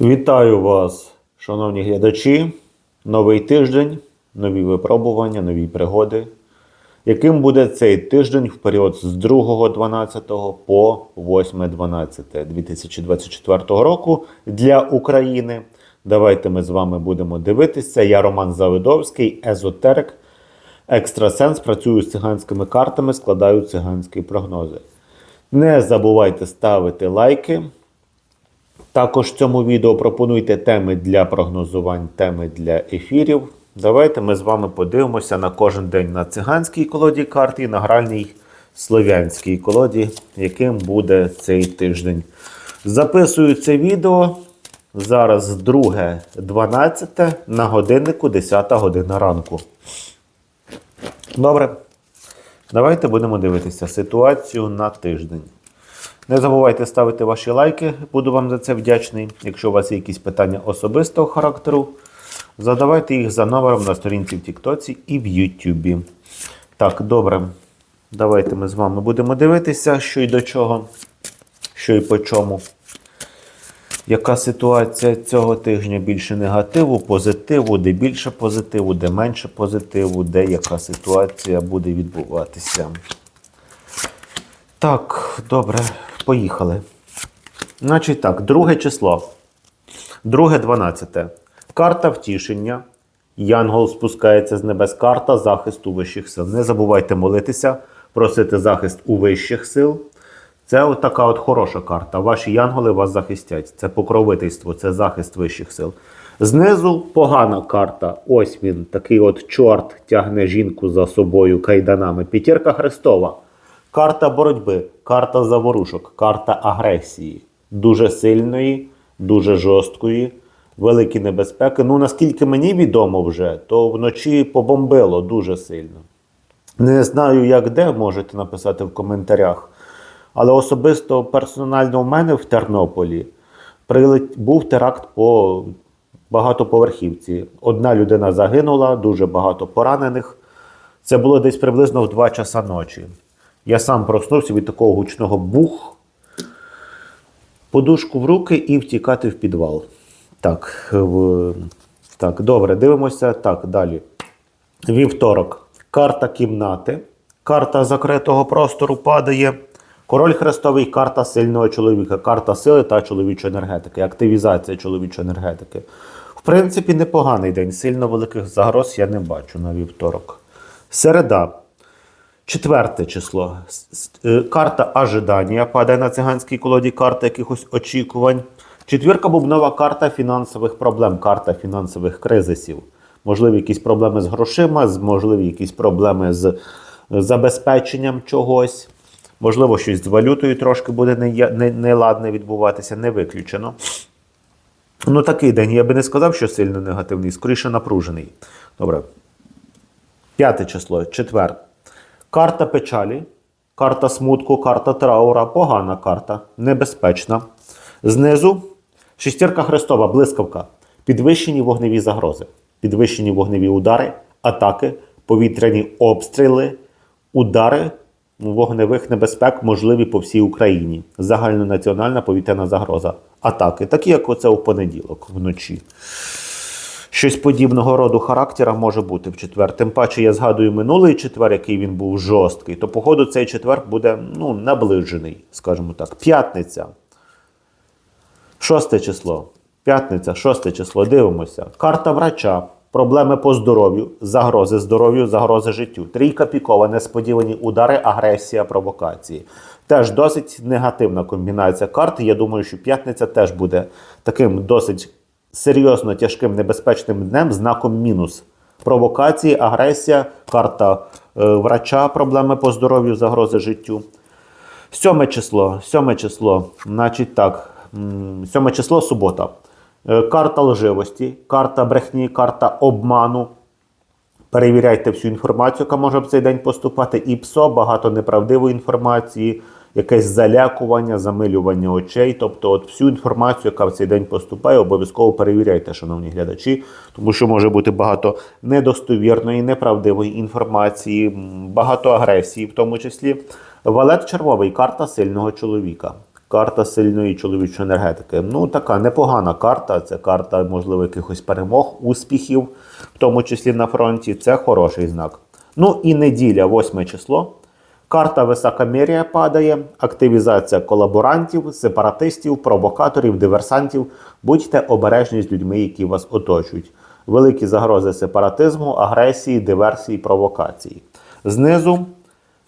Вітаю вас, шановні глядачі. Новий тиждень, нові випробування, нові пригоди. Яким буде цей тиждень в період з 2.12 по 8.12 2024 року для України? Давайте ми з вами будемо дивитися. Я Роман Завидовський, езотерик, екстрасенс. Працюю з циганськими картами, складаю циганські прогнози. Не забувайте ставити лайки. Також в цьому відео пропонуйте теми для прогнозувань, теми для ефірів. Давайте ми з вами подивимося на кожен день на циганській колоді карт і на гральній слов'янській колоді, яким буде цей тиждень. Записую це відео зараз 2.12 на годиннику 10 година ранку. Добре. Давайте будемо дивитися ситуацію на тиждень. Не забувайте ставити ваші лайки, буду вам за це вдячний. Якщо у вас є якісь питання особистого характеру, задавайте їх за номером на сторінці в Тіктоці і в Ютубі. Так, добре. Давайте ми з вами будемо дивитися, що і до чого, що і по чому. Яка ситуація цього тижня? Більше негативу, позитиву, де більше позитиву, де менше позитиву, де яка ситуація буде відбуватися. Так, добре, поїхали. Значить так, друге число. Друге 12. Карта втішення. Янгол спускається з небес. Карта захисту вищих сил. Не забувайте молитися, просити захист у вищих сил. Це така от хороша карта. Ваші янголи вас захистять. Це покровительство, це захист вищих сил. Знизу погана карта. Ось він, такий от чорт тягне жінку за собою кайданами. П'ятірка Христова. Карта боротьби, карта заворушок, карта агресії. Дуже сильної, дуже жорсткої, великі небезпеки. Ну, наскільки мені відомо вже, то вночі побомбило дуже сильно. Не знаю, як де, можете написати в коментарях. Але особисто персонально в мене в Тернополі прилет... був теракт по багатоповерхівці. Одна людина загинула, дуже багато поранених. Це було десь приблизно в 2 часа ночі. Я сам проснувся від такого гучного бух, подушку в руки і втікати в підвал. Так, в... так, добре, дивимося. Так, далі. Вівторок. Карта кімнати. Карта закритого простору падає. Король Хрестовий, карта сильного чоловіка, карта сили та чоловічої енергетики, активізація чоловічої енергетики. В принципі, непоганий день. Сильно великих загроз я не бачу на вівторок. Середа. Четверте число. Е, Карта ожидання падає на циганській колоді, карта якихось очікувань. Четвірка бубнова карта фінансових проблем, карта фінансових кризисів. Можливі якісь проблеми з грошима, можливі якісь проблеми з е, забезпеченням чогось. Можливо, щось з валютою трошки буде не- не- неладне відбуватися, не виключено. Ну, такий день я би не сказав, що сильно негативний, скоріше напружений. Добре. П'яте число, четвер. Карта печалі, карта смутку, карта траура, погана карта, небезпечна. Знизу шестірка Христова, блискавка, підвищені вогневі загрози, підвищені вогневі удари, атаки, повітряні обстріли, удари вогневих небезпек можливі по всій Україні. Загальнонаціональна повітряна загроза. Атаки, такі як оце у понеділок вночі. Щось подібного роду характера може бути в четвер. Тим паче я згадую минулий четвер, який він був жорсткий, то, походу, цей четвер буде ну, наближений, скажімо так. П'ятниця. Шосте число. П'ятниця, шосте число. Дивимося. Карта врача. Проблеми по здоров'ю, загрози здоров'ю, загрози життю. Трійка пікова, несподівані удари, агресія, провокації. Теж досить негативна комбінація карт. Я думаю, що п'ятниця теж буде таким досить серйозно тяжким небезпечним днем, знаком мінус. Провокації, агресія, карта е, врача, проблеми по здоров'ю, загрози життю. Сьоме число. Сьоме число. Значить так. Сьоме число субота. Е, Карта лживості, карта брехні, карта обману. Перевіряйте всю інформацію, яка може в цей день поступати. І ПСО, багато неправдивої інформації, якесь залякування, замилювання очей. Тобто, от всю інформацію, яка в цей день поступає, обов'язково перевіряйте, шановні глядачі, тому що може бути багато недостовірної, неправдивої інформації, багато агресії, в тому числі. Валет червовий карта сильного чоловіка. карта сильної чоловічої енергетики. Ну, така непогана карта. Це карта, можливо, якихось перемог, успіхів, в тому числі на фронті. Це хороший знак. Ну і неділя, 8 число. Карта високомір'я падає, активізація колаборантів, сепаратистів, провокаторів, диверсантів. Будьте обережні з людьми, які вас оточують. Великі загрози сепаратизму, агресії, диверсії, провокації. Знизу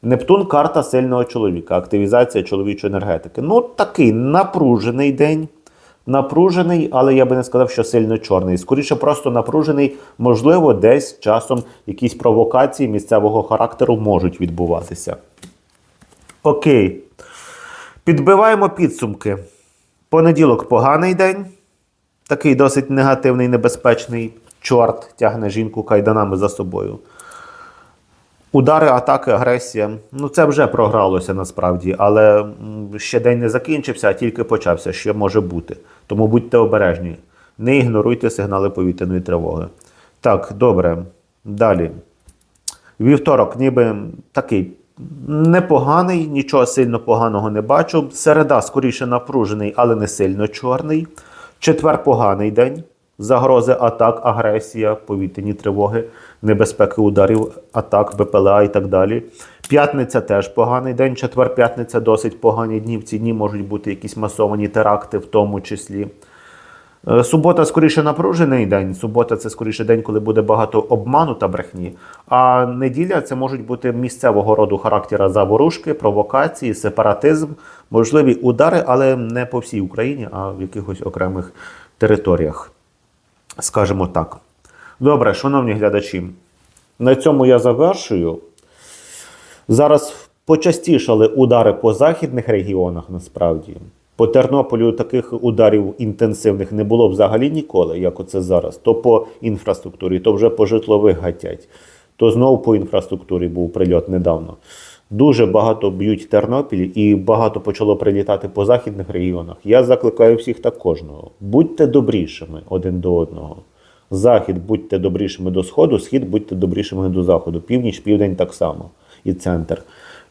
Нептун карта сильного чоловіка, активізація чоловічої енергетики. Ну, такий напружений день. Напружений, але я би не сказав, що сильно чорний. Скоріше, просто напружений, можливо, десь часом якісь провокації місцевого характеру можуть відбуватися. Окей. Підбиваємо підсумки. Понеділок поганий день. Такий досить негативний, небезпечний. Чорт тягне жінку кайданами за собою. Удари, атаки, агресія. Ну, це вже програлося насправді, але ще день не закінчився, а тільки почався. Ще може бути. Тому будьте обережні. Не ігноруйте сигнали повітряної тривоги. Так, добре. Далі. Вівторок, ніби такий непоганий, нічого сильно поганого не бачу. Середа скоріше напружений, але не сильно чорний. Четвер поганий день. Загрози атак, агресія, повітряні тривоги, небезпеки ударів, атак, БПЛА і так далі. П'ятниця теж поганий день. Четвер, п'ятниця досить погані дні. В ці дні можуть бути якісь масовані теракти, в тому числі. Е, Субота скоріше напружений день. Субота це скоріше день, коли буде багато обману та брехні. А неділя це можуть бути місцевого роду характера заворушки, провокації, сепаратизм, можливі удари, але не по всій Україні, а в якихось окремих територіях. Скажімо так. Добре, шановні глядачі, на цьому я завершую. Зараз почастішали удари по західних регіонах насправді. По Тернополю таких ударів інтенсивних не було взагалі ніколи, як оце зараз. То по інфраструктурі, то вже по житлових гатять, то знову по інфраструктурі був прильот недавно. Дуже багато б'ють Тернопіль і багато почало прилітати по західних регіонах. Я закликаю всіх та кожного. Будьте добрішими один до одного. Захід будьте добрішими до сходу, схід будьте добрішими до заходу, північ, південь так само і центр.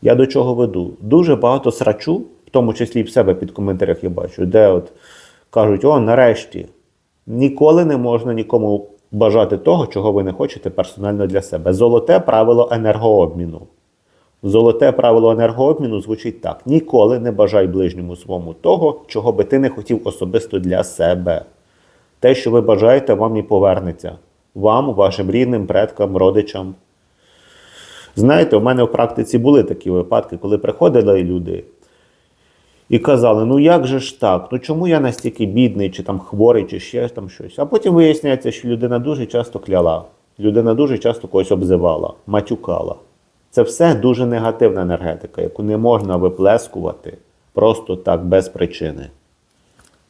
Я до чого веду? Дуже багато срачу, в тому числі і в себе під коментарях я бачу, де от кажуть: о, нарешті, ніколи не можна нікому бажати того, чого ви не хочете персонально для себе. Золоте правило енергообміну. Золоте правило енергообміну звучить так: ніколи не бажай ближньому своєму того, чого би ти не хотів особисто для себе. Те, що ви бажаєте, вам і повернеться. Вам, вашим рідним, предкам, родичам. Знаєте, у мене в практиці були такі випадки, коли приходили люди і казали: ну як же ж так? Ну чому я настільки бідний, чи там хворий, чи ще там щось? А потім виясняється, що людина дуже часто кляла, людина дуже часто когось обзивала, матюкала. Це все дуже негативна енергетика, яку не можна виплескувати просто так, без причини.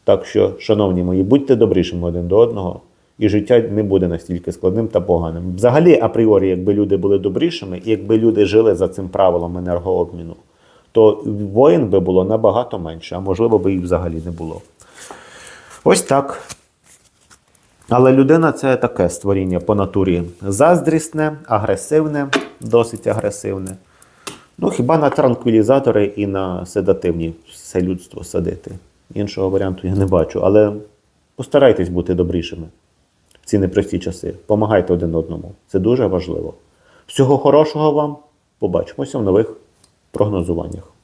Так що, шановні мої, будьте добрішими один до одного, і життя не буде настільки складним та поганим. Взагалі, апріорі, якби люди були добрішими, і якби люди жили за цим правилом енергообміну, то воїн би було набагато менше, а можливо би і взагалі не було. Ось так. Але людина це таке створіння по натурі. Заздрісне, агресивне, досить агресивне. Ну, хіба на транквілізатори і на седативні все людство садити. Іншого варіанту я не бачу. Але постарайтесь бути добрішими в ці непрості часи. Помагайте один одному. Це дуже важливо. Всього хорошого вам. Побачимося в нових прогнозуваннях.